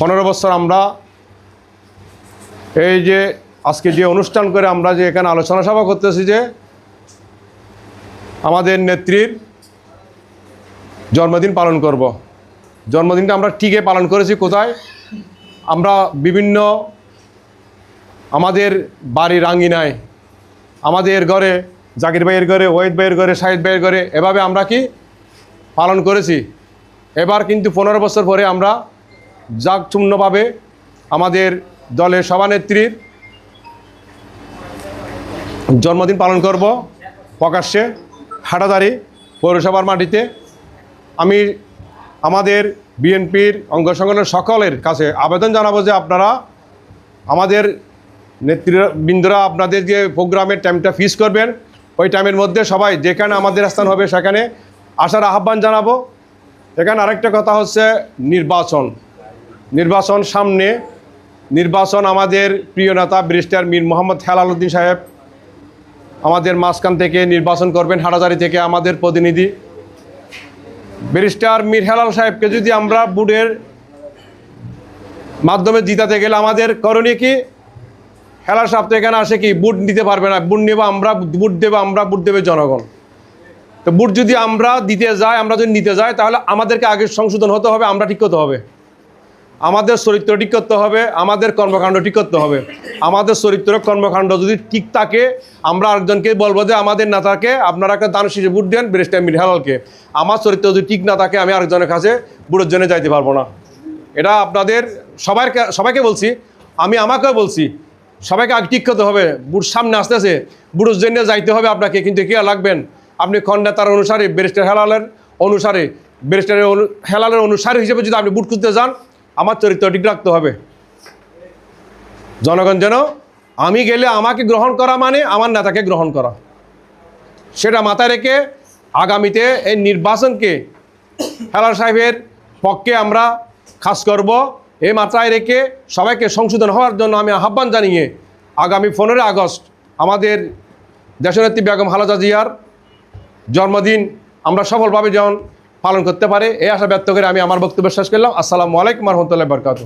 পনেরো বছর আমরা এই যে আজকে যে অনুষ্ঠান করে আমরা যে এখানে আলোচনা সভা করতেছি যে আমাদের নেত্রীর জন্মদিন পালন করব। জন্মদিনটা আমরা ঠিকই পালন করেছি কোথায় আমরা বিভিন্ন আমাদের বাড়ির আঙ্গিনায় আমাদের ঘরে, জাকির ভাইয়ের ঘরে, ওয়েদ ভাইয়ের ঘরে শাহিদ ভাইয়ের ঘরে, এভাবে আমরা কি পালন করেছি এবার কিন্তু পনেরো বছর পরে আমরা জাকচূর্ণভাবে আমাদের দলের সভানেত্রীর জন্মদিন পালন করব প্রকাশ্যে হাটাদারি পৌরসভার মাটিতে। আমি আমাদের বিএনপির অঙ্গ সংগঠনের সকলের কাছে আবেদন জানাব যে আপনারা আমাদের নেতৃবৃন্দরা আপনাদের যে প্রোগ্রামের টাইমটা ফিক্স করবেন, ওই টাইমের মধ্যে সবাই যেখানে আমাদের স্থান হবে সেখানে আসার আহ্বান জানাব। এখানে আরেকটা কথা হচ্ছে নির্বাচন। নির্বাচন সামনে, নির্বাচন আমাদের প্রিয় নেতা ব্রিস্টার মীর মোহাম্মদ হেলাল উদ্দিন সাহেব আমাদের মাঝখান থেকে নির্বাচন করবেন, হাটাজারি থেকে আমাদের প্রতিনিধি। ব্যারিস্টার মীর হেলাল সাহেবকে যদি আমরা বুডের মাধ্যমে জিতাতে গেলে আমাদের করণীয় কি? হেলাল সাহেব তো এখানে আসে কি, বুট দিতে পারবে না, বুট নেব আমরা, বুট দেবো আমরা, বুট দেবে জনগণ। তো বুট যদি আমরা দিতে যাই, আমরা যদি নিতে যাই, তাহলে আমাদেরকে আগে সংশোধন হতে হবে, আমরা ঠিক করতে হবে। আমাদের চরিত্র ঠিক করতে হবে, আমাদের কর্মকাণ্ড ঠিক করতে হবে। আমাদের চরিত্র কর্মকাণ্ড যদি ঠিক থাকে, আমরা আরেকজনকে বলব যে আমাদের নেতাকে, আপনারা একটা দান শিশু বুট দেন ব্রেস্টার মির হেলালকে। আমার চরিত্র যদি ঠিক না থাকে, আমি আরেকজনের কাছে বুড়োর জন্য যাইতে পারব না। এটা আপনাদের সবার সবাইকে বলছি, আমি আমাকেও বলছি, সবাইকে আগে ঠিক করতে হবে বুট সামনে আসতেছে বুড়োর জন্য যাইতে হবে আপনাকে, কিন্তু কে লাগবেন? আপনি খন্ডাতার অনুসারে? ব্যারিস্টার হেলালের অনুসারে। ব্যারিস্টারের হেলালের অনুসারী হিসেবে যদি আপনি বুট খুঁজতে যান আমার চরিত্র ঠিক রাখতে হবে। জনগণ যেন আমি গেলে আমাকে গ্রহণ করা মানে আমার নেতাকে গ্রহণ করা। সেটা মাথায় রেখে আগামীতে এই নির্বাচনকে হেলাল সাহেবের পক্ষে আমরা খাস করব। এই মাত্রায় রেখে সবাইকে সংশোধন হওয়ার জন্য আমি আহ্বান জানিয়ে আগামী পনেরোই আগস্ট আমাদের দেশনেত্রী বেগম খালেদা জিয়ার জন্মদিন আমরা সফলভাবে যেমন পালন করতে পারে। এই আশা ব্যক্ত করে আমি আমার বক্তব্য শেষ করলাম। আসসালামু আলাইকুম রহমতুল্লাহ বরকাত